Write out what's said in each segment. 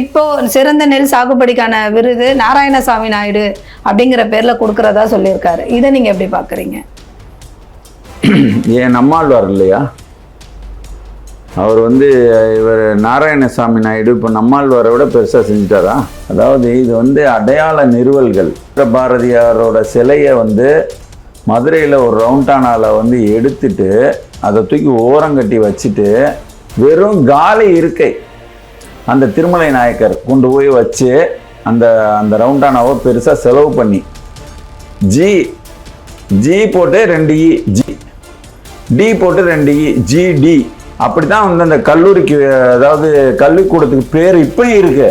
இப்போ சிறந்த நெல் சாகுபடிக்கான விருது நாராயணசாமி நாயுடு அப்படிங்கிற பேர்ல கொடுக்கறதா சொல்லியிருக்காரு. இதை நீங்க எப்படி பாக்குறீங்க? என் நம்மாழ்வார் இல்லையா? அவர் வந்து இவர் நாராயணசாமி நாயுடு இப்போ நம்மாழ்வாரை விட பெருசாக செஞ்சுட்டாரா? அதாவது இது வந்து அடையாள நிறுவல்கள். பாரதியாரோட சிலையை வந்து மதுரையில் ஒரு ரவுண்டானால வந்து எடுத்துட்டு அதை தூக்கி ஓரங்கட்டி வச்சுட்டு வெறும் காலி இருக்கை. அந்த திருமலை நாயக்கர் கொண்டு போய் வச்சு அந்த அந்த ரவுண்டானாவை பெருசாக செலவு பண்ணி. ஜி ஜி போட்டு ரெண்டு இ ஜி டி போட்டு ரெண்டு e, இ ஜிடி அப்படி தான் வந்து அந்த கல்லூரிக்கு அதாவது கல்விக்கூடத்துக்கு பேர் இப்பயும் இருக்கு.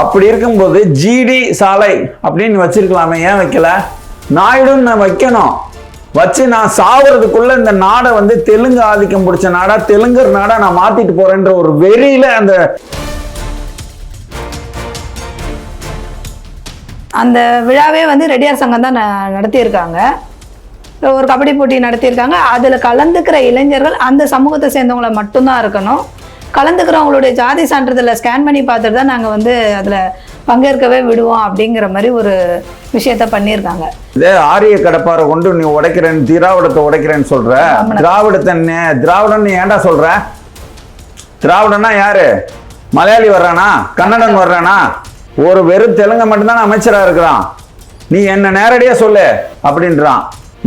அப்படி இருக்கும்போது ஜிடி சாலை அப்படின்னு வச்சிருக்கலாமே ஏன் வைக்கல? நாயுடுன்னு நான் வைக்கணும். வச்சு நான் சாவறதுக்குள்ள இந்த நாடை வந்து தெலுங்கு ஆதிக்கம் பிடிச்ச நாடா தெலுங்கர் நாடா நான் மாத்திட்டு போறேன்ற ஒரு வெறியில அந்த அந்த விழாவே வந்து ரெடியார் சங்கம் தான் ந- நடத்தியிருக்காங்க. ஒரு கபடி போட்டி நடத்தியிருக்காங்க. அதில் கலந்துக்கிற இளைஞர்கள் அந்த சமூகத்தை சேர்ந்தவங்களை மட்டும்தான் இருக்கணும். கலந்துக்கிறவங்களுடைய ஜாதி சான்றிதழை ஸ்கேன் பண்ணி பார்த்துட்டு தான் நாங்கள் வந்து அதில் பங்கேற்கவே விடுவோம் அப்படிங்கிற மாதிரி ஒரு விஷயத்த பண்ணியிருக்காங்க. இதே ஆரிய கடப்பாரை கொண்டு நீ உடைக்கிறேன் திராவிடத்தை உடைக்கிறேன்னு சொல்ற. திராவிடத்தை நீ ஏன்டா சொல்ற? திராவிடன்னா யாரு? மலையாளி வர்றானா? கன்னடன் வர்றானா? ஒரு வெறும் தெலுங்க மட்டும்தான் அமைச்சரா இருக்கிறான். நீ என்ன நேரடியா சொல்லு அப்படின்றான்.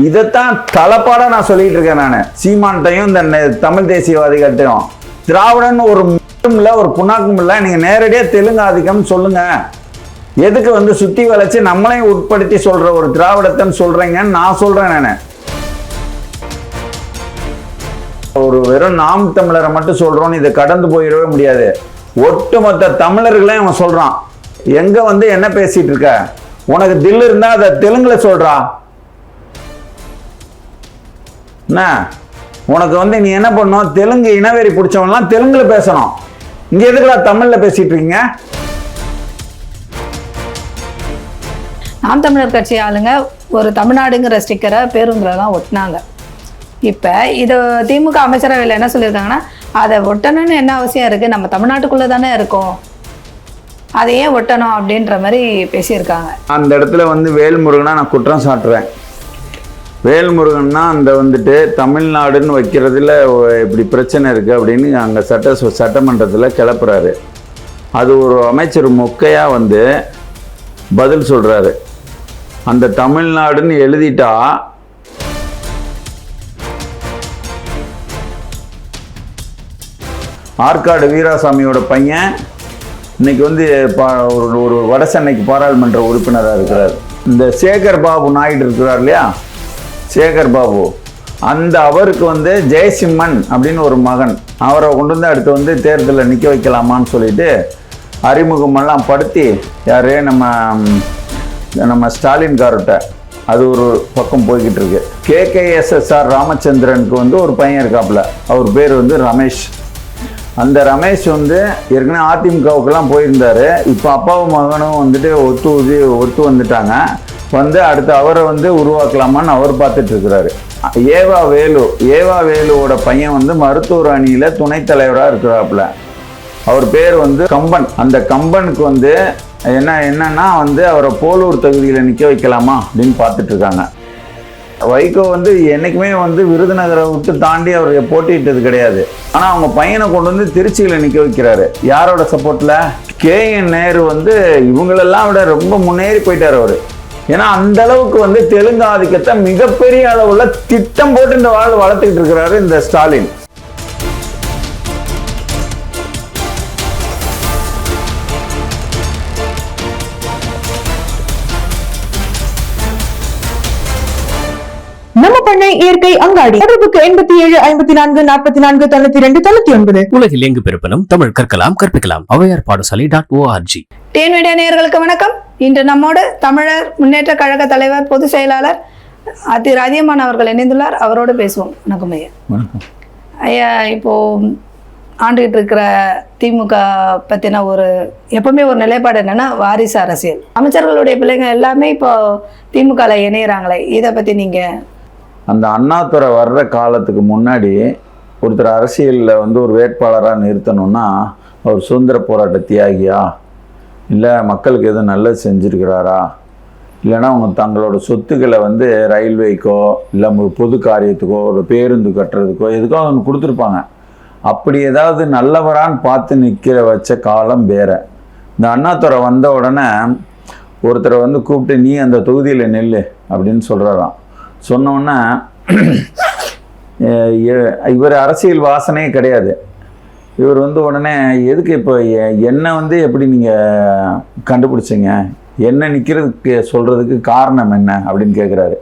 இதைத்தான் தலைப்பாடா நான் சொல்லிட்டு இருக்கேன் நான். சீமான்ட்டையும் இந்த தமிழ் தேசியவாதிகள்ட்டையும் திராவிடன் ஒரு இல்ல ஒரு புண்ணாக்கும் இல்லை நீங்க நேரடியா தெலுங்கு ஆதிக்கம் சொல்லுங்க. எதுக்கு வந்து சுத்தி வளைச்சி நம்மளையும் உட்படுத்தி சொல்ற ஒரு திராவிடத்தன் சொல்றீங்கன்னு நான் சொல்றேன் நான். ஒரு வெறும் நாம் தமிழரை மட்டும் சொல்றோம் இதை கடந்து போயிடவே முடியாது. ஒட்டுமொத்த தமிழர்களையும் அவன் சொல்றான். எங்க வந்து என்ன பேசிட்டு இருக்க? உனக்கு தில் இருந்தா அதை தெலுங்குல சொல்றா. என்ன? உனக்கு வந்து நீ என்ன பண்ணும் தெலுங்கு இனவெறி பிடிச்சவன்லாம் தெலுங்குல பேசணும். இங்க எதுக்குடா தமிழ்ல பேசிட்டு இருக்கீங்க நாம் தமிழர் கட்சி ஆளுங்க ஒரு தமிழ்நாடுங்கிற ஸ்டிக்கரை பேருந்துலலாம் ஒட்டினாங்க. இப்போ இது திமுக அமைச்சரவையில் என்ன சொல்லியிருக்காங்கன்னா அதை ஒட்டணும்னு என்ன அவசியம் இருக்குது நம்ம தமிழ்நாட்டுக்குள்ளே தானே இருக்கோம். அதை ஏன் ஒட்டணும் அப்படின்ற மாதிரி பேசியிருக்காங்க. அந்த இடத்துல வந்து வேல்முருகனா நான் குற்றம் சாட்டுறேன் வேல்முருகன்னா அந்த வந்துட்டு தமிழ்நாடுன்னு வைக்கிறதுல இப்படி பிரச்சனை இருக்குது அப்படின்னு அங்கே சட்ட சட்டமன்றத்தில் கிளப்புறாரு. அது ஒரு அமைச்சர் மொக்கையாக வந்து பதில் சொல்கிறாரு அந்த தமிழ்நாடுன்னு எழுதிட்டா ஆற்காடு வீராசாமியோட பையன் இன்னைக்கு வந்து பா- ஒரு ஒரு வட சென்னைக்கு பாராளுமன்ற உறுப்பினராக இருக்கிறார். இந்த சேகர் பாபு நாயுடு இருக்கிறார் இல்லையா? சேகர் பாபு. அந்த அவருக்கு வந்து ஜெயசிம்மன் அப்படின்னு ஒரு மகன். அவரை கொண்டு வந்து அடுத்து வந்து தேர்தலில் நிற்க வைக்கலாமான்னு சொல்லிட்டு அறிமுகமெல்லாம் படுத்தி யார் நம்ம நம்ம ஸ்டாலின் கார்ட்ட அது ஒரு பக்கம் போய்கிட்டு இருக்கு. கேகேஎஸ்எஸ்ஆர் ராமச்சந்திரனுக்கு வந்து ஒரு பையன் இருக்காப்புல. அவர் பேர் வந்து ரமேஷ். அந்த ரமேஷ் வந்து ஏற்கனவே அதிமுகவுக்கெல்லாம் போயிருந்தாரு. இப்போ அப்பாவும் மகனும் வந்துட்டு ஒத்து உதி ஒத்து வந்துட்டாங்க. வந்து அடுத்து அவரை வந்து உருவாக்கலாமான்னு அவர் பார்த்துட்டு இருக்கிறாரு ஏவா வேலு ஏவா வேலுவோட பையன் வந்து மருத்துவர் அணியில துணைத் தலைவராக இருக்கிறாப்புல. அவர் பேர் வந்து கம்பன். அந்த கம்பனுக்கு வந்து என்ன என்னன்னா வந்து அவரை போலூர் தொகுதியில் நிற்க வைக்கலாமா அப்படின்னு பார்த்துட்டு இருக்காங்க வைகோ வந்து என்னைக்குமே வந்து விருதுநகரை விட்டு தாண்டி அவர் போட்டியிட்டது கிடையாது. ஆனால் அவங்க பையனை கொண்டு வந்து திருச்சியில் நிற்க வைக்கிறாரு. யாரோட சப்போர்ட்டில் கே என் நேரு வந்து இவங்களெல்லாம் விட ரொம்ப முன்னேறி போயிட்டார் அவர். ஏன்னா அந்த அளவுக்கு வந்து தெலுங்கு ஆதிக்கத்தை மிகப்பெரிய அளவுல திட்டம் போட்டு இந்த வாழ் வளர்த்துக்கிட்டு இருக்கிறாரு இந்த ஸ்டாலின். நம்ம பண்ணை இயற்கை அங்காடி. தொடர்புக்கு எண்பத்தி ஏழு ஐம்பத்தி நான்கு நாற்பத்தி நான்கு தொண்ணூத்தி ரெண்டு தொண்ணூத்தி ஒன்பது. உலகில் எங்கு பிறப்பினும் தமிழ் கற்கலாம் கற்பிக்கலாம். ஔவையார் பாடசாலை டாட் ஓஆர்ஜி டிஎன் மீடியா நேயர்களுக்கு வணக்கம். இன்று நம்மோடு தமிழர் முன்னேற்ற கழக தலைவர் பொதுச் செயலாளர் திரு அதியமான் அவர்கள் இணைந்துள்ளார். அவரோடு பேசுவோம். வணக்கம் ஐயா. வணக்கம். ஐயா இப்போ ஆண்டுகிட்டு இருக்கிற திமுக பத்தின ஒரு எப்பவுமே ஒரு நிலைப்பாடு என்னன்னா வாரிசு அரசியல். அமைச்சர்களுடைய பிள்ளைங்க எல்லாமே இப்போ திமுகல இணையறாங்களே. இதை பத்தி நீங்க? அந்த அண்ணாதுரை வர்ற காலத்துக்கு முன்னாடி ஒருத்தர் அரசியலில் வந்து ஒரு வேட்பாளராக நிறுத்தணும்னா அவர் சுதந்திர போராட்ட தியாகியா? இல்லை மக்களுக்கு எதுவும் நல்லது செஞ்சுருக்கிறாரா? இல்லைன்னா அவங்க தங்களோட சொத்துக்களை வந்து ரயில்வேக்கோ இல்லை பொது காரியத்துக்கோ ஒரு பேருந்து கட்டுறதுக்கோ எதுக்கோ அவங்க கொடுத்துருப்பாங்க. அப்படி ஏதாவது நல்லவரான்னு பார்த்து நிற்கிற வச்ச காலம் வேற. இந்த அண்ணாதுரை வந்த உடனே ஒருத்தரை வந்து கூப்பிட்டு நீ அந்த தொகுதியில் நெல்லு அப்படின்னு சொல்கிறாராம் சொன்னோன்னே இவர் அரசியல் வாசனையே கிடையாது. இவர் வந்து உடனே எதுக்கு இப்போ என்ன வந்து எப்படி நீங்கள் கண்டுபிடிச்சிங்க? என்ன நிற்கிறதுக்கு சொல்கிறதுக்கு காரணம் என்ன? அப்படின்னு கேட்குறாரு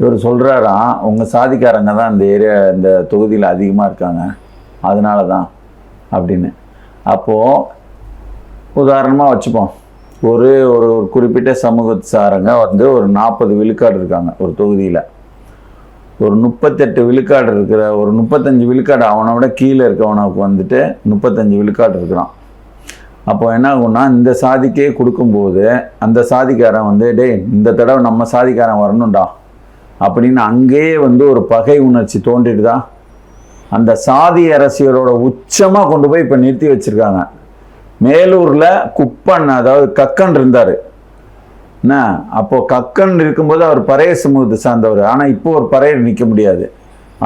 இவர் சொல்கிறாராம் உங்கள் சாதிக்காரங்க தான் இந்த ஏரியா இந்த தொகுதியில் அதிகமாக இருக்காங்க. அதனால தான் அப்படின்னு. அப்போது உதாரணமாக வச்சுப்போம். ஒரு ஒரு ஒரு குறிப்பிட்ட சமூகத்தாரங்க வந்து ஒரு நாற்பது விழுக்காடு இருக்காங்க ஒரு தொகுதியில். ஒரு முப்பத்தெட்டு விழுக்காடு இருக்கிற ஒரு முப்பத்தஞ்சு விழுக்காடு அவனை விட கீழே இருக்கவனுக்கு வந்துட்டு முப்பத்தஞ்சு விழுக்காடு இருக்கிறான். அப்போ என்ன ஆகும்னா இந்த சாதிக்கே கொடுக்கும்போது அந்த சாதிக்காரன் வந்து டே இந்த தடவை நம்ம சாதிக்காரன் வரணும்டா. அப்படின்னு அங்கேயே வந்து ஒரு பகை உணர்ச்சி தோன்றிடுதா அந்த சாதி அரசியலோட உச்சமாக கொண்டு போய் இப்போ நிறுத்தி வச்சுருக்காங்க. மேலூரில் குப்பன் அதாவது கக்கன் இருந்தார். என்ன அப்போ கக்கன் இருக்கும்போது அவர் பறைய சமூகத்தை சார்ந்தவர். ஆனால் இப்போ ஒரு பறையர் நிற்க முடியாது.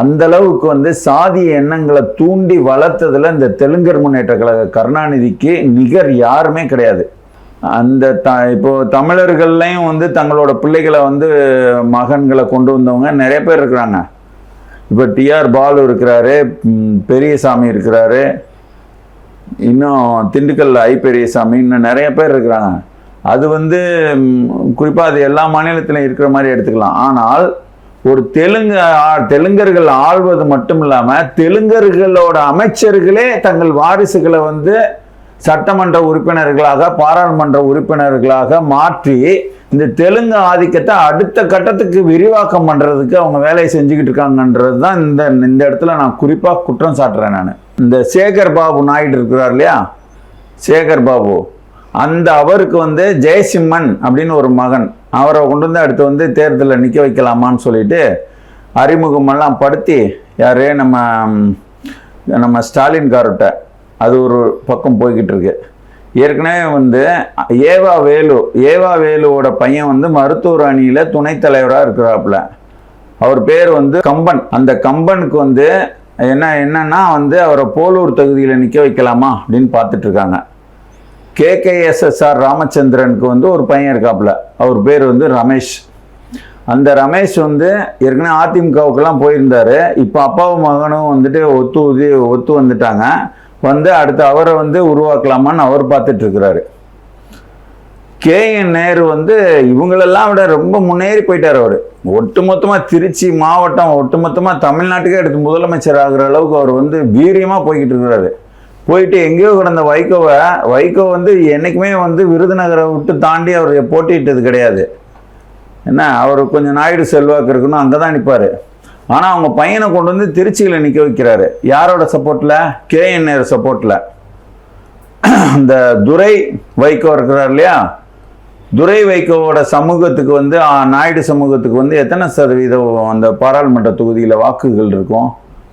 அந்த அளவுக்கு வந்து சாதிய எண்ணங்களை தூண்டி வளர்த்ததில் இந்த தெலுங்கர் முன்னேற்ற கழக கருணாநிதிக்கு நிகர் யாருமே கிடையாது. அந்த த இப்போ தமிழர்கள்லையும் வந்து தங்களோட பிள்ளைகளை வந்து மகன்களை கொண்டு வந்தவங்க நிறைய பேர் இருக்கிறாங்க. இப்போ டிஆர் பாலு இருக்கிறாரு பெரியசாமி இருக்கிறாரு இன்னும் திண்டுக்கல் ஐ பெரியசாமி இன்னும் நிறைய பேர் இருக்கிறாங்க. அது வந்து குறிப்பாக அது எல்லா மாநிலத்திலும் இருக்கிற மாதிரி எடுத்துக்கலாம். ஆனால் ஒரு தெலுங்கு தெலுங்கர்கள் ஆள்வது மட்டும் இல்லாமல் தெலுங்கர்களோட அமைச்சர்களே தங்கள் வாரிசுகளை வந்து சட்டமன்ற உறுப்பினர்களாக பாராளுமன்ற உறுப்பினர்களாக மாற்றி இந்த தெலுங்கு ஆதிக்கத்தை அடுத்த கட்டத்துக்கு விரிவாக்கம் பண்ணுறதுக்கு அவங்க வேலையை செஞ்சுக்கிட்டு இருக்காங்கன்றது தான் இந்த இந்த இடத்துல நான் குறிப்பாக குற்றம் சாட்டுறேன் நான். இந்த சேகர் பாபு நாயுடு இருக்கிறார் இல்லையா? சேகர் பாபு. அந்த அவருக்கு வந்து ஜெயசிம்மன் அப்படின்னு ஒரு மகன். அவரை கொண்டு வந்து அடுத்து வந்து தேர்தலில் நிற்க வைக்கலாமான்னு சொல்லிட்டு அறிமுகமெல்லாம் படுத்தி யார் நம்ம நம்ம ஸ்டாலின் கார்ட்ட அது ஒரு பக்கம் போய்கிட்டு இருக்கு. ஏற்கனவே வந்து ஏவா வேலு ஏவா வேலுவோட பையன் வந்து மருத்துவர் அணியில் துணைத் தலைவராக இருக்கிறாப்புல. அவர் பேர் வந்து கம்பன். அந்த கம்பனுக்கு வந்து என்ன என்னன்னா வந்து அவரை போலூர் தொகுதியில் நிற்க வைக்கலாமா அப்படின்னு பார்த்துட்ருக்காங்க கேகேஎஸ்எஸ்ஆர் ராமச்சந்திரனுக்கு வந்து ஒரு பையன் இருக்காப்புல. அவர் பேர் வந்து ரமேஷ். அந்த ரமேஷ் வந்து ஏற்கனவே அதிமுகவுக்கெல்லாம் போயிருந்தாரு. இப்போ அப்பாவும் மகனும் வந்துட்டு ஒத்து உதி ஒத்து வந்துட்டாங்க. வந்து அடுத்து அவரை வந்து உருவாக்கலாமான்னு அவர் பார்த்துட்டு இருக்கிறாரு கே என் நேரு வந்து இவங்களெல்லாம் விட ரொம்ப முன்னேறி போயிட்டார் அவர். ஒட்டுமொத்தமாக திருச்சி மாவட்டம் ஒட்டுமொத்தமாக தமிழ்நாட்டுக்கே எடுத்து முதலமைச்சர் ஆகிற அளவுக்கு அவர் வந்து வீரியமாக போய்கிட்டு இருக்கிறாரு போயிட்டு எங்கேயோ கிடந்த வைகோவை வைகோ வந்து என்றைக்குமே வந்து விருதுநகரை விட்டு தாண்டி அவர் போட்டிட்டது கிடையாது. என்ன? அவர் கொஞ்சம் நாயுடு செல்வாக்கு இருக்கணும் அங்கே தான் நிற்பார் ஆனால் அவங்க பையனை கொண்டு வந்து திருச்சியில் நிற்க வைக்கிறாரு. யாரோட சப்போர்ட்டில் கேஎன்ஏர் சப்போர்ட்டில் இந்த துரை வைகோ இருக்கிறார் இல்லையா? துரை வைகோவோட சமூகத்துக்கு வந்து நாயுடு சமூகத்துக்கு வந்து எத்தனை சதவீதம் அந்த பாராளுமன்ற தொகுதியில் வாக்குகள் இருக்கும்?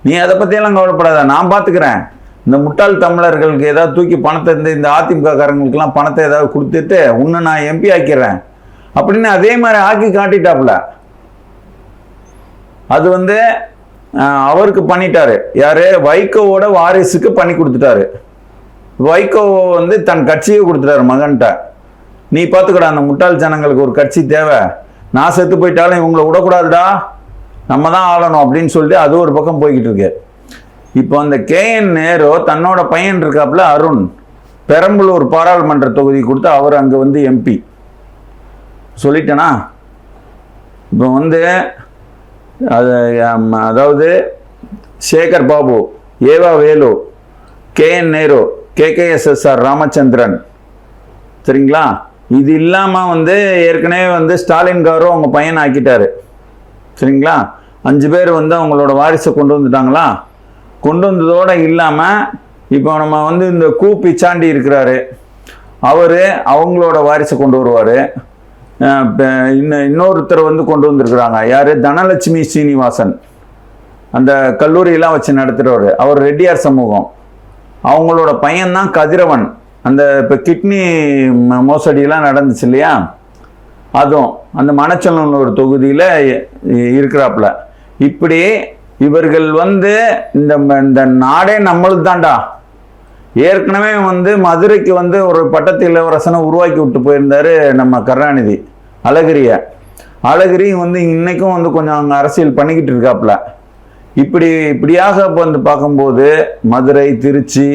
நீ அதை பற்றியெல்லாம் கவலைப்படாத நான் பார்த்துக்கிறேன் இந்த முட்டாள் தமிழர்களுக்கு ஏதாவது தூக்கி பணத்தை இந்த இந்த அதிமுக காரங்களுக்கெல்லாம் பணத்தை ஏதாவது கொடுத்துட்டு உன்னை நான் எம்பி ஆக்கிறேன் அப்படின்னு அதே மாதிரி ஆக்கி காட்டிட்டாப்புல. அது வந்து அவருக்கு பண்ணிட்டாரு. யாரு? வைகோவோட வாரிசுக்கு பண்ணி கொடுத்துட்டாரு. வைகோ வந்து தன் கட்சியை கொடுத்துட்டாரு மகன்கிட்ட நீ பார்த்துக்கடா அந்த முட்டாள் ஜனங்களுக்கு ஒரு கட்சி தேவை. நான் செத்து போயிட்டாலும் இவங்களை விடக்கூடாதுடா. நம்ம தான் ஆளணும் அப்படின்னு சொல்லிட்டு அது ஒரு பக்கம் போய்கிட்டு இருக்கு. இப்போ அந்த கேஎன் நேரு தன்னோட பையன் இருக்காப்புல அருண் பெரம்பலூர் பாராளுமன்ற தொகுதி கொடுத்து அவர் அங்கே வந்து எம்பி சொல்லிட்டேனா? இப்போ வந்து அது அதாவது Sekar Babu E V Velu K N Nehru KKSSR Ramachandran. சரிங்களா? இது இல்லாமல் வந்து ஏற்கனவே வந்து ஸ்டாலின் காரும் அவங்க பையன் ஆக்கிட்டாரு. சரிங்களா? அஞ்சு பேர் வந்து அவங்களோட வாரிசை கொண்டு வந்துட்டாங்களா? கொண்டு வந்ததோடு இல்லாமல் இப்போ நம்ம வந்து இந்த கூ பிச்சாண்டி இருக்கிறாரு. அவர் அவங்களோட வாரிசை கொண்டு வருவார். இன்னும் இன்னொருத்தர் வந்து கொண்டு வந்திருக்கிறாங்க. யார்? தனலட்சுமி ஸ்ரீனிவாசன் அந்த கல்லூரியெல்லாம் வச்சு நடத்துகிறவர் அவர் ரெட்டியார் சமூகம். அவங்களோட பையன்தான் கதிரவன். அந்த இப்போ கிட்னி மோசடியெல்லாம் நடந்துச்சு இல்லையா? அதுவும். அந்த மணச்சலன் ஒரு தொகுதியில் இருக்கிறாப்புல. இப்படி இவர்கள் வந்து இந்த இந்த நாடே நம்மளுக்கு தான்டா. ஏற்கனவே வந்து மதுரைக்கு வந்து ஒரு பட்டத்து இளவரசனை உருவாக்கி விட்டு போயிருந்தாரு நம்ம கருணாநிதி அழகிரிய. அழகிரி வந்து இன்றைக்கும் வந்து கொஞ்சம் அங்கே அரசியல் பண்ணிக்கிட்டு இருக்காப்புல இப்படி இப்படியாக வந்து பார்க்கும்போது மதுரை திருச்சி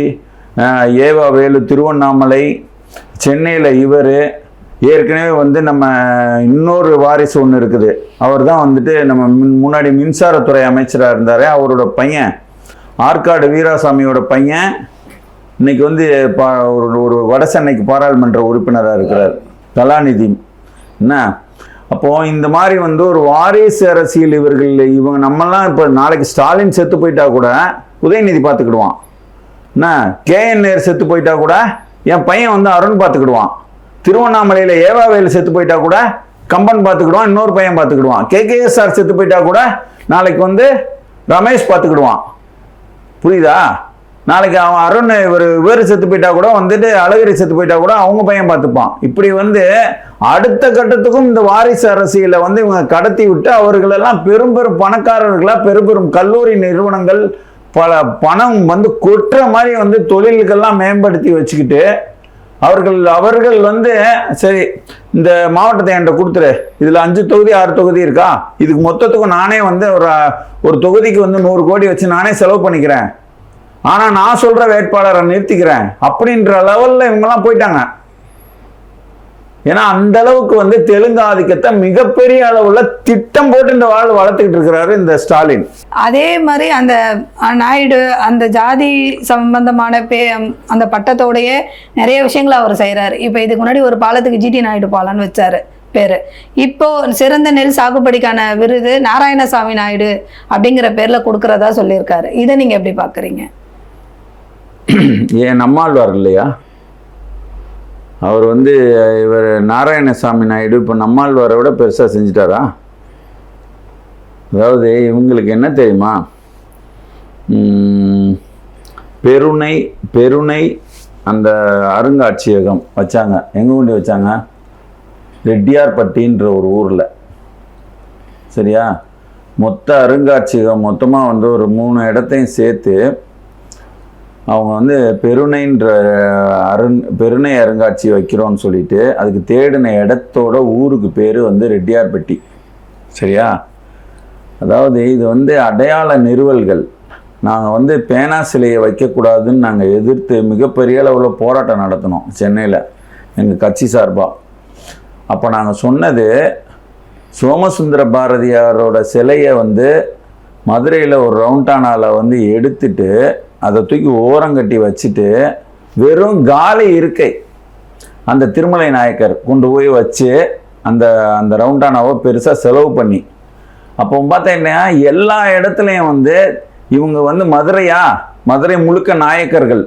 ஏவாவேலு திருவண்ணாமலை சென்னையில் இவர் ஏற்கனவே வந்து நம்ம இன்னொரு வாரிசு ஒன்று இருக்குது. அவர் தான் வந்துட்டு நம்ம முன்னாடி மின்சாரத்துறை அமைச்சராக இருந்தார். அவரோட பையன் ஆற்காடு வீராசாமியோட பையன் இன்னைக்கு வந்து பா ஒரு ஒரு வடசென்னைக்கு பாராளுமன்ற உறுப்பினராக இருக்கிறார். கலாநிதி. என்ன? அப்போ இந்த மாதிரி வந்து ஒரு வாரிசு அரசியல் இவர்கள் இவங்க நம்மலாம் இப்போ நாளைக்கு ஸ்டாலின் செத்து போயிட்டா கூட உதயநிதி பார்த்துக்கிடுவான் என்ன? கேஎன் நேர் செத்து போயிட்டா கூட என் பையன் வந்து அருண் பார்த்துக்கிடுவான் திருவண்ணாமலையில் ஏவாவேல் செத்து போயிட்டா கூட கம்பன் பார்த்துக்கிடுவான் இன்னொரு பையன் பார்த்துக்கிடுவான். கேகேஎஸ்ஆர் செத்து போயிட்டா கூட நாளைக்கு வந்து ரமேஷ் பார்த்துக்கிடுவான். புரியுதா? நாளைக்கு அவன் அருண் இவர் இவர் செத்து போயிட்டா கூட வந்துட்டு அழகிரி செத்து போயிட்டா கூட அவங்க பையன் பார்த்துப்பான். இப்படி வந்து அடுத்த கட்டத்துக்கும் இந்த வாரிசு அரசியலை வந்து இவங்க கடத்தி விட்டு அவர்களெல்லாம் பெரும் பெரும் பணக்காரர்களாக பெரும் பெரும் கல்லூரி நிறுவனங்கள் பல பணம் வந்து கொட்டுற மாதிரி வந்து தொழில்கள்லாம் மேம்படுத்தி வச்சுக்கிட்டு அவர்கள் அவர்கள் வந்து சரி இந்த மாவட்டத்தை என்கிட்ட கொடுத்துரு. இதில் அஞ்சு தொகுதி ஆறு தொகுதி இருக்கா? இதுக்கு மொத்தத்துக்கும் நானே வந்து ஒரு ஒரு தொகுதிக்கு வந்து நூறு கோடி வச்சு நானே செலவு பண்ணிக்கிறேன். ஆனால் நான் சொல்கிற வேட்பாளரை நிறுத்திக்கிறேன். அப்படின்ற லெவலில் இவங்கெல்லாம் போயிட்டாங்க. ஏன்னா அந்த அளவுக்கு வந்து தெலுங்கு ஆதிக்கத்தை மிகப்பெரிய அளவுல திட்டம் போட்டு இந்த வாழ் வளர்த்துக்கிட்டு இருக்கிறாரு இந்த ஸ்டாலின். அதே மாதிரி அந்த நாயுடு அந்த ஜாதி சம்பந்தமான பே அந்த பட்டத்தோடைய நிறைய விஷயங்களை அவர் செய்கிறாரு இப்போ இதுக்கு முன்னாடி ஒரு பாலத்துக்கு ஜிடி நாயுடு பாலம்னு வச்சாரு பேர். இப்போ சிறந்த நெல் சாகுபடிக்கான விருது நாராயணசாமி நாயுடு அப்படிங்கிற பேரில் கொடுக்கறதா சொல்லியிருக்காரு. இதை நீங்கள் எப்படி பார்க்குறீங்க ஏன் நம்மாழ்வார் இல்லையா? அவர் வந்து இவர் நாராயணசாமி நாயுடு இப்போ நம்மாழ்வாரை விட பெருசாக செஞ்சிட்டாரா? அதாவது இவங்களுக்கு என்ன தெரியுமா? பெருணை பெருணை அந்த அருங்காட்சியகம் வச்சாங்க. எங்கே கொண்டு வச்சாங்க? ரெட்டியார்பட்டின்ற ஒரு ஊரில். சரியா? மொத்த அருங்காட்சியகம் மொத்தமாக வந்து ஒரு மூணு இடத்தையும் சேர்த்து அவங்க வந்து பெருணைன்ற அருண் பெருணை அருங்காட்சி வைக்கிறோன்னு சொல்லிட்டு அதுக்கு தேடின இடத்தோட ஊருக்கு பேர் வந்து ரெட்டியார்பட்டி சரியா? அதாவது இது வந்து அடையாள நிறுவல்கள். நாங்கள் வந்து பேனா சிலையை வைக்கக்கூடாதுன்னு நாங்கள் எதிர்த்து மிகப்பெரிய அளவில் போராட்டம் நடத்தினோம் சென்னையில் எங்கள் கட்சி சார்பாக அப்போ நாங்கள் சொன்னது சோமசுந்தர பாரதியாரோட சிலையை வந்து மதுரையில் ஒரு ரவுண்டானாவில் வந்து எடுத்துட்டு அதை தூக்கி ஓரங்கட்டி வச்சுட்டு வெறும் காலி இருக்கை. அந்த திருமலை நாயக்கர் கொண்டு போய் வச்சு அந்த அந்த ரவுண்டானாவை பெருசாக செலவு பண்ணி. அப்போ பார்த்தீங்கன்னா எல்லா இடத்துலையும் வந்து இவங்க வந்து மதுரையா? மதுரை முழுக்க நாயக்கர்கள்.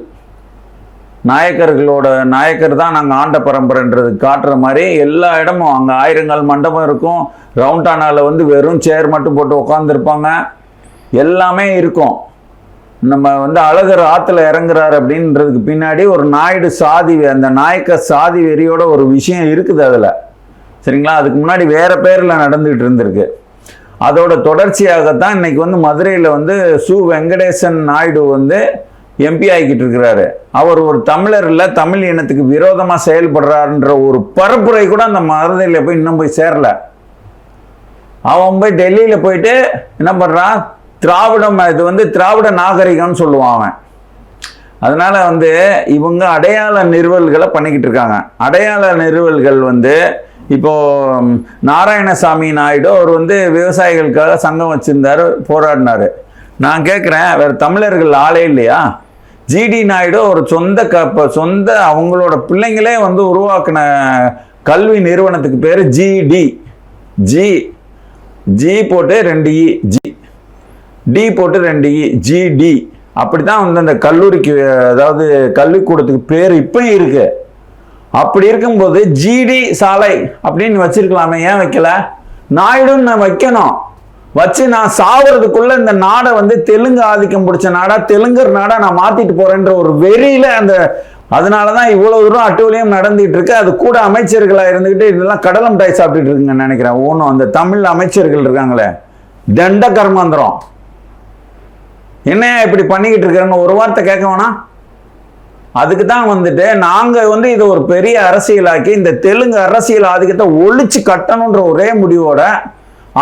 நாயக்கர்களோட நாயக்கர் தான் நாங்கள் ஆண்ட பரம்பரைன்றது காட்டுற மாதிரி எல்லா இடமும் அங்கே ஆயிரங்கால் மண்டபம் இருக்கும். ரவுண்டானாவில் வந்து வெறும் சேர் மட்டும் போட்டு உட்காந்துருப்பாங்க எல்லாமே இருக்கும். நம்ம வந்து அழகர் ஆற்றுல இறங்குறாரு அப்படின்றதுக்கு பின்னாடி ஒரு நாயுடு சாதி அந்த நாயக்க சாதி வெறியோட ஒரு விஷயம் இருக்குது அதில். சரிங்களா? அதுக்கு முன்னாடி வேறு பேரில் நடந்துகிட்டு இருந்திருக்கு. அதோட தொடர்ச்சியாகத்தான் இன்னைக்கு வந்து மதுரையில் வந்து சு. வெங்கடேசன் நாயுடு வந்து எம்பி ஆகிக்கிட்டு இருக்கிறாரு. அவர் ஒரு தமிழரில் தமிழ் இனத்துக்கு விரோதமாக செயல்படுறாருன்ற ஒரு பரப்புரை கூட அந்த மதுரையில் போய் இன்னும் போய் சேரல. அவன் போய் டெல்லியில் போயிட்டு என்ன பண்ணுறான் திராவிடம் இது வந்து திராவிட நாகரிகம்னு சொல்லுவான் அவன். அதனால் வந்து இவங்க அடையாள நிறுவல்களை பண்ணிக்கிட்டு இருக்காங்க. அடையாள நிறுவல்கள் வந்து இப்போ நாராயணசாமி நாயுடு அவர் வந்து விவசாயிகளுக்காக சங்கம் வச்சுருந்தார் போராடினார். நான் கேட்குறேன் வேறு தமிழர்கள் ஆளே இல்லையா? ஜிடி நாயுடு ஒரு சொந்த க சொந்த அவங்களோட பிள்ளைங்களே வந்து உருவாக்கின கல்வி நிறுவனத்துக்கு பேர் ஜிடி ஜி ஜி போட்டு ரெண்டு இ ஜி. டி போட்டு ரெண்டு e, இ ஜிடி அப்படி தான் வந்து அந்த கல்லூரிக்கு அதாவது கல்விக்கூடத்துக்கு பேர் இப்பயும் இருக்கு. அப்படி இருக்கும்போது ஜிடி சாலை அப்படின்னு வச்சிருக்கலாமே ஏன் வைக்கல? நாயுடுன்னு நான் வைக்கணும். வச்சு நான் சாவறதுக்குள்ள இந்த நாடை வந்து தெலுங்கு ஆதிக்கம் பிடிச்ச நாடா தெலுங்கர் நாடா நான் மாத்திட்டு போறேன்ற ஒரு வெறியில அந்த அதனாலதான் இவ்வளவு தூரம் அட்டுவலியம் நடந்துட்டு இருக்கு அது கூட அமைச்சர்களா இருந்துகிட்டு இதெல்லாம் கடலம் டாய் சாப்பிட்டுட்டு இருக்குங்க நினைக்கிறேன். ஒன்றும் அந்த தமிழ் அமைச்சர்கள் இருக்காங்களே. தண்ட கர்மாந்திரம் என்னையா இப்படி பண்ணிக்கிட்டு இருக்கிறேன்னு ஒரு வார்த்தை கேட்க வேணாம் அதுக்கு தான் வந்துட்டு நாங்கள் வந்து இதை ஒரு பெரிய அரசியலாக்கி இந்த தெலுங்கு அரசியல் ஆதிக்கத்தை ஒழிச்சு கட்டணுன்ற ஒரே முடிவோட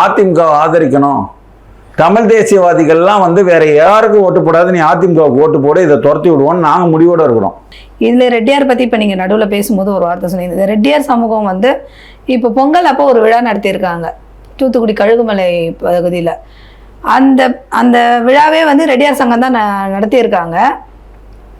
அதிமுக ஆதரிக்கணும். தமிழ் தேசியவாதிகள்லாம் வந்து வேற யாருக்கும் ஓட்டு போடாது நீ அதிமுகவுக்கு ஓட்டு போட இதை துரத்தி விடுவோம்னு நாங்கள் முடிவோட இருக்கிறோம். இதில் ரெட்டியார் பற்றி இப்போ நீங்கள் நடுவில் பேசும்போது ஒரு வார்த்தை சொன்னீங்க. இந்த ரெட்டியார் சமூகம் வந்து இப்போ பொங்கல் அப்போ ஒரு விழா நடத்தியிருக்காங்க. தூத்துக்குடி கழுகுமலை பகுதியில். அந்த அந்த விழாவே வந்து ரெடியார் சங்கம் தான் ந- நடத்தியிருக்காங்க.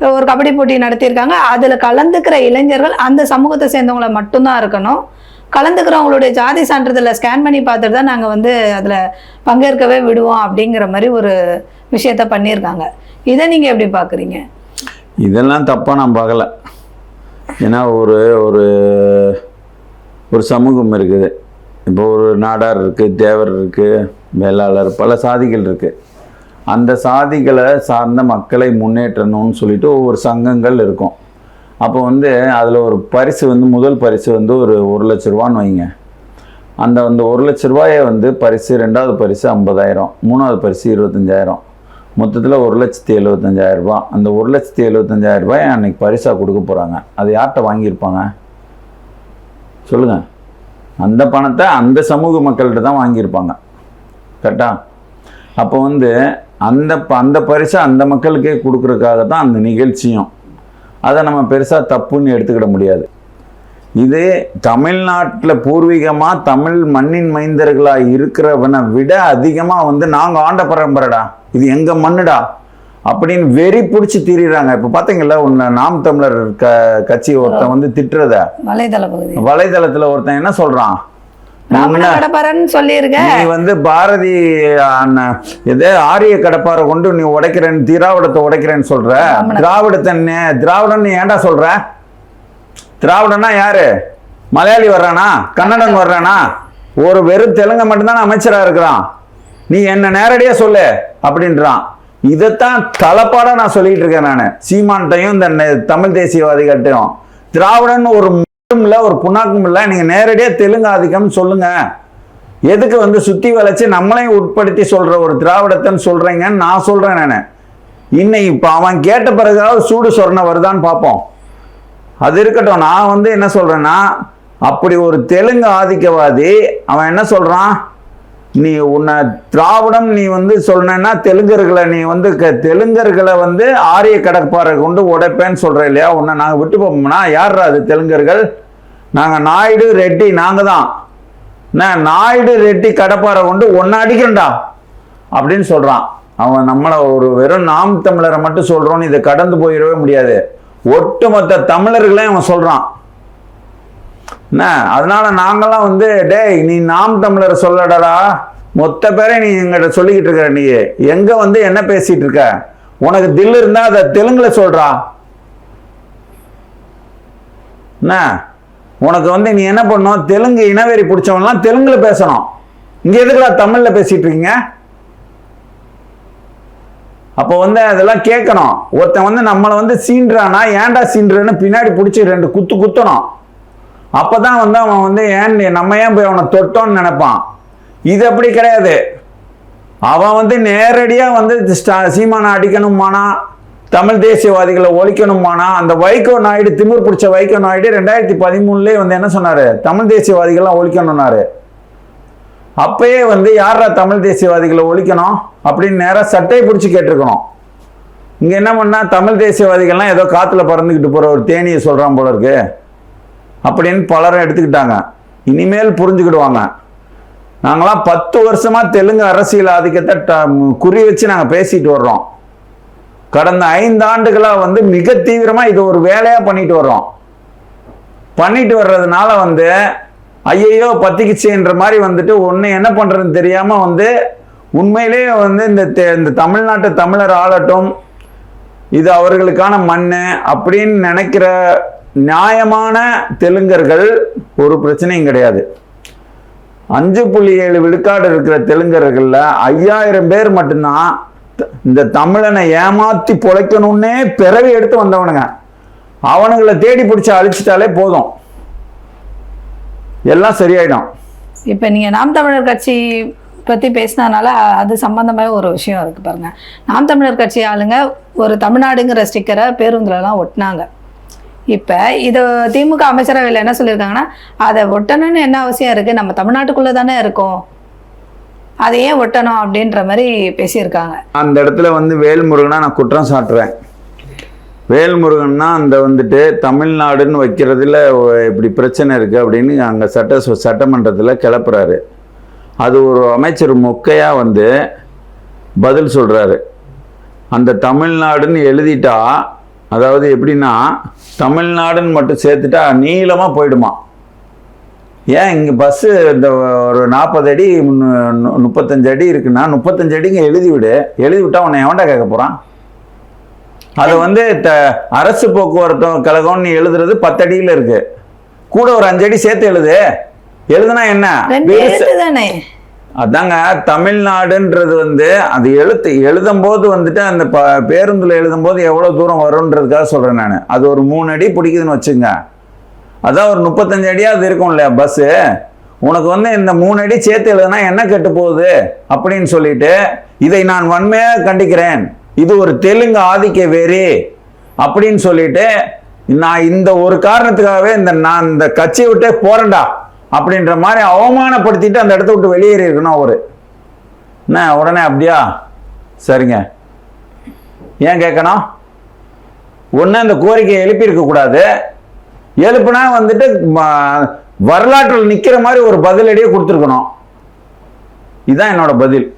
ஒரு கபடி போட்டி நடத்தியிருக்காங்க. அதில் கலந்துக்கிற இளைஞர்கள் அந்த சமூகத்தை சேர்ந்தவங்கள மட்டும்தான் இருக்கணும். கலந்துக்கிறவங்களுடைய ஜாதி சான்றிதழை ஸ்கேன் பண்ணி பார்த்துட்டு தான் நாங்கள் வந்து அதில் பங்கேற்கவே விடுவோம் அப்படிங்கிற மாதிரி ஒரு விஷயத்த பண்ணியிருக்காங்க. இதை நீங்கள் எப்படி பார்க்குறீங்க? இதெல்லாம் தப்பாக நான் பார்க்கல. ஏன்னா ஒரு ஒரு ஒரு சமூகம் இருக்குது. இப்போ ஒரு நாடார் இருக்குது தேவர் இருக்குது வேளாளர் பல சாதிகள் இருக்குது அந்த சாதிகளை சார்ந்த மக்களை முன்னேற்றணும்னு சொல்லிட்டு ஒவ்வொரு சங்கங்கள் இருக்கும். அப்போ வந்து அதில் ஒரு பரிசு வந்து முதல் பரிசு வந்து ஒரு ஒரு லட்ச ரூபான்னு வைங்க. அந்த அந்த ஒரு லட்ச ரூபாயை வந்து பரிசு ரெண்டாவது பரிசு ஐம்பதாயிரம் மூணாவது பரிசு இருபத்தஞ்சாயிரம். மொத்தத்தில் ஒரு லட்சத்தி எழுபத்தஞ்சாயிரம் அந்த ஒரு லட்சத்தி எழுபத்தஞ்சாயிரரூபாய் அன்றைக்கி பரிசாக கொடுக்க போகிறாங்க அது யார்கிட்ட வாங்கியிருப்பாங்க? சொல்லுங்கள் அந்த பணத்தை அந்த சமூக மக்கள்கிட்ட தான் வாங்கியிருப்பாங்க. கரெக்டா? அப்போ வந்து அந்த அந்த பரிசை அந்த மக்களுக்கே கொடுக்கறதுக்காக தான் அந்த நிகழ்ச்சியும். அதை நம்ம பெருசாக தப்புன்னு எடுத்துக்கிட முடியாது. இது தமிழ்நாட்டில் பூர்வீகமாக தமிழ் மண்ணின் மைந்தர்களாக இருக்கிறவனை விட அதிகமாக வந்து நாங்கள் ஆண்ட பரம்பரைடா. இது எங்கள் மண்ணுடா? அப்படின்னு வெறி பிடிச்சி திரியிறாங்க. இப்போ பார்த்தீங்களா உன்னை நாம் தமிழர் க கட்சி ஒருத்தன் வந்து திட்டுறத. வலைதள வலைதளத்தில் ஒருத்தன் என்ன சொல்கிறான் ராமண கடப்பாரன்னு சொல்லியிருக்க. நீ வந்து பாரதி இதே ஆரிய கடப்பாரை கொண்டு நீ உடைக்கிறேன்னு திராவிடத்தை உடைக்கிறேன்னு சொல்ற. திராவிடத்தை நே- திராவிடன் நீ ஏன்டா சொல்ற? திராவிடன்னா யாரு? மலையாளி வர்றானா? கன்னடன் வர்றானா? ஒரு வெறும் தெலுங்க மட்டும்தான் அமைச்சரா இருக்கிறான். நீ என்ன நேரடியா சொல்லு அப்படின்றான். இதைத்தான் தலப்பாடா நான் சொல்லிட்டு இருக்கேன் நான். சீமான்ட்டையும் இந்த தமிழ் தேசியவாதிகள்ட்டையும் திராவிடன் ஒரு இல்லை ஒரு புண்ணாக்கும் இல்லை நீங்கள் நேரடியாக தெலுங்கு ஆதிக்கம் சொல்லுங்க. எதுக்கு வந்து சுற்றி வளைச்சு நம்மளையும் உட்படுத்தி சொல்கிற ஒரு திராவிடத்தன் சொல்கிறீங்கன்னு நான் சொல்கிறேன் நான். இன்னைக்கு இப்போ அவன் கேட்ட பிறகாவது சூடு சொரணை வருதான்னு பார்ப்போம் அது இருக்கட்டும் நான் வந்து என்ன சொல்கிறேன்னா அப்படி ஒரு தெலுங்கு ஆதிக்கவாதி அவன் என்ன சொல்கிறான் நீ உன்னை திராவிடம் நீ வந்து சொன்னேன்னா தெலுங்கர்களை நீ வந்து க- தெலுங்கர்களை வந்து ஆரிய கடற்பாறை கொண்டு உடைப்பேன்னு சொல்கிற இல்லையா? உன்னை நாங்கள் விட்டு போப்போம்னா யார்ரா அது தெலுங்கர்கள்? நாங்கள் நாயுடு ரெட்டி நாங்கள் தான். என்ன? நாயுடு ரெட்டி கடப்பாறை கொண்டு ஒன்றை அடிக்கிறேன்டா அப்படின்னு சொல்கிறான் அவன் நம்மளை ஒரு வெறும் நாம் தமிழரை மட்டும் சொல்கிறோன்னு இதை கடந்து போயிடவே முடியாது. ஒட்டுமொத்த தமிழர்களையும் அவன் சொல்கிறான் என்ன? அதனால நாங்கெல்லாம் வந்து டேய் நீ நாம் தமிழரை சொல்லடா மொத்த பேரை நீ எங்கிட்ட சொல்லிக்கிட்டு இருக்க நீ. எங்க வந்து என்ன பேசிட்டு இருக்க? உனக்கு தில் இருந்தா அதை தெலுங்குல சொல்றா. என்ன? உனக்கு வந்து நீ என்ன பண்ணணும்? தெலுங்கு இனவெறி பிடிச்சவன்லாம் தெலுங்குல பேசணும். இங்க எதுக்குடா தமிழ்ல பேசிட்டு இருக்கீங்க? அப்போ வந்து அதெல்லாம் கேட்கணும். ஒருத்தன் வந்து நம்மளை வந்து சீன்றானா ஏன்டா சீன்றன்னு பின்னாடி பிடிச்சி ரெண்டு குத்து குத்தணும். அப்பதான் வந்து அவன் வந்து ஏன் நீ- நம்ம ஏன் போய் அவனை தொட்டோன்னு நினைப்பான்? இது அப்படி கிடையாது. அவன் வந்து நேரடியாக வந்து ஸ்டா- சீமானை அடிக்கணுமானா தமிழ் தேசியவாதிகளை ஒழிக்கணுமானா அந்த வைகோ நாயுடு திமிர் பிடிச்ச வைகோ நாயுடு ரெண்டாயிரத்தி பதிமூணுலேயே வந்து என்ன சொன்னார்? தமிழ் தேசியவாதிகள்லாம் ஒழிக்கணும்னாரு. அப்பயே வந்து யாரா தமிழ் தேசியவாதிகளை ஒழிக்கணும் அப்படின்னு நேராக சட்டையை பிடிச்சி கேட்டிருக்கணும். இங்கே என்ன பண்ணால் தமிழ் தேசியவாதிகள்லாம் ஏதோ காற்றுல பறந்துக்கிட்டு போகிற ஒரு தேனியை சொல்கிறான் போல இருக்குது அப்படின்னு பலரும் எடுத்துக்கிட்டாங்க. இனிமேல் புரிஞ்சுக்கிடுவாங்க. நாங்களாம் பத்து வருஷமாக தெலுங்கு அரசியல் ஆதிக்கத்தை ட- குறி வச்சு நாங்கள் பேசிட்டு வர்றோம். கடந்த ஐந்து ஆண்டுகளாக வந்து மிக தீவிரமாக இது ஒரு வேலையாக பண்ணிட்டு வர்றோம். பண்ணிட்டு வர்றதுனால வந்து ஐயையோ பத்திக்குச்சேன்ற மாதிரி வந்துட்டு ஒன்று என்ன பண்ணுறதுன்னு தெரியாமல் வந்து உண்மையிலேயே வந்து இந்த தெ- இந்த தமிழ்நாட்டு தமிழர் ஆளட்டும் இது அவர்களுக்கான மண் அப்படின்னு நினைக்கிற நியாயமான தெலுங்கர்கள் ஒரு பிரச்சனையும் கிடையாது. அஞ்சு புள்ளி ஏழு விழுக்காடு இருக்கிற தெலுங்கர்களில் ஐயாயிரம் பேர் மட்டும்தான் த- இந்த தமிழனை ஏமாத்தி பொழைக்கணும்னே பிறவி எடுத்து வந்தவனுங்க. அவனுங்களை தேடி பிடிச்சி அழிச்சிட்டாலே போதும். எல்லாம் சரியாயிடும். இப்போ நீங்கள் நாம் தமிழர் கட்சி பற்றி பேசினதுனால அது சம்பந்தமாக ஒரு விஷயம் இருக்குது பாருங்கள் நாம் தமிழர் கட்சி ஆளுங்க ஒரு தமிழ்நாடுங்கிற ஸ்டிக்கரை பேருந்துலலாம் ஒட்டினாங்க. இப்போ இது திமுக அமைச்சரவையில் என்ன சொல்லியிருக்காங்கன்னா அதை ஒட்டணும்னு என்ன அவசியம் இருக்குது நம்ம தமிழ்நாட்டுக்குள்ளே தானே இருக்கோம். அதை ஏன் ஒட்டணும் அப்படின்ற மாதிரி பேசியிருக்காங்க. அந்த இடத்துல வந்து வேல்முருகனா நான் குற்றம் சாட்டுறேன் வேல்முருகன்னா அந்த வந்துட்டு தமிழ்நாடுன்னு வைக்கிறதுல இப்படி பிரச்சனை இருக்குது அப்படின்னு அங்கே சட்ட சட்டமன்றத்தில் கிளப்புறாரு. அது ஒரு அமைச்சர் மொக்கையாக வந்து பதில் சொல்கிறாரு அந்த தமிழ்நாடுன்னு எழுதிட்டா அதாவது எப்படின்னா தமிழ்நாடுன்னு மட்டும் சேர்த்துட்டா நீளமாக போயிடுமா? ஏன் இங்கே பஸ்ஸு இந்த ஒரு நாற்பது அடி முப்பத்தஞ்சு அடி இருக்குன்னா முப்பத்தஞ்சு அடிங்க எழுதி விடு. எழுதி விட்டா உன்னை எவன்டா கேட்க போகிறான் அது வந்து த அரசு போக்குவரத்து கழகம்னு எழுதுறது பத்து அடியில் இருக்கு. கூட ஒரு அஞ்சு அடி சேர்த்து எழுது. எழுதுனா என்ன? அதாங்க தமிழ்நாடுன்றது வந்து அது எழுத்து எழுதும் போது வந்துட்டு அந்த ப பேருந்தில் எழுதும் போது எவ்வளோ தூரம் வரும்ன்றதுக்காக சொல்கிறேன் நான். அது ஒரு மூணு அடி பிடிக்குதுன்னு வச்சுங்க. அதான் ஒரு முப்பத்தஞ்சு அடியாக அது இருக்கும் இல்லையா பஸ்ஸு? உனக்கு வந்து இந்த மூணு அடி சேர்த்து எழுதுனா என்ன கெட்டு போகுது? அப்படின்னு சொல்லிட்டு இதை நான் வன்மையாக கண்டிக்கிறேன். இது ஒரு தெலுங்கு ஆதிக்க வேறு அப்படின்னு சொல்லிட்டு நான் இந்த ஒரு காரணத்துக்காகவே இந்த நான் இந்த கட்சியை விட்டே போறேன்டா. அப்படின்ற மாதிரி அவமானப்படுத்திட்டு அந்த இடத்த விட்டு வெளியேறி இருக்கணும் அவர். என்ன உடனே அப்படியா? சரிங்க. ஏன் கேட்கணும்? ஒன்று அந்த கோரிக்கையை எழுப்பியிருக்க கூடாது. எழுப்புனா வந்துட்டு வரலாற்றில் நிற்கிற மாதிரி ஒரு பதிலடியே கொடுத்துருக்கணும். இதுதான் என்னோட பதில்.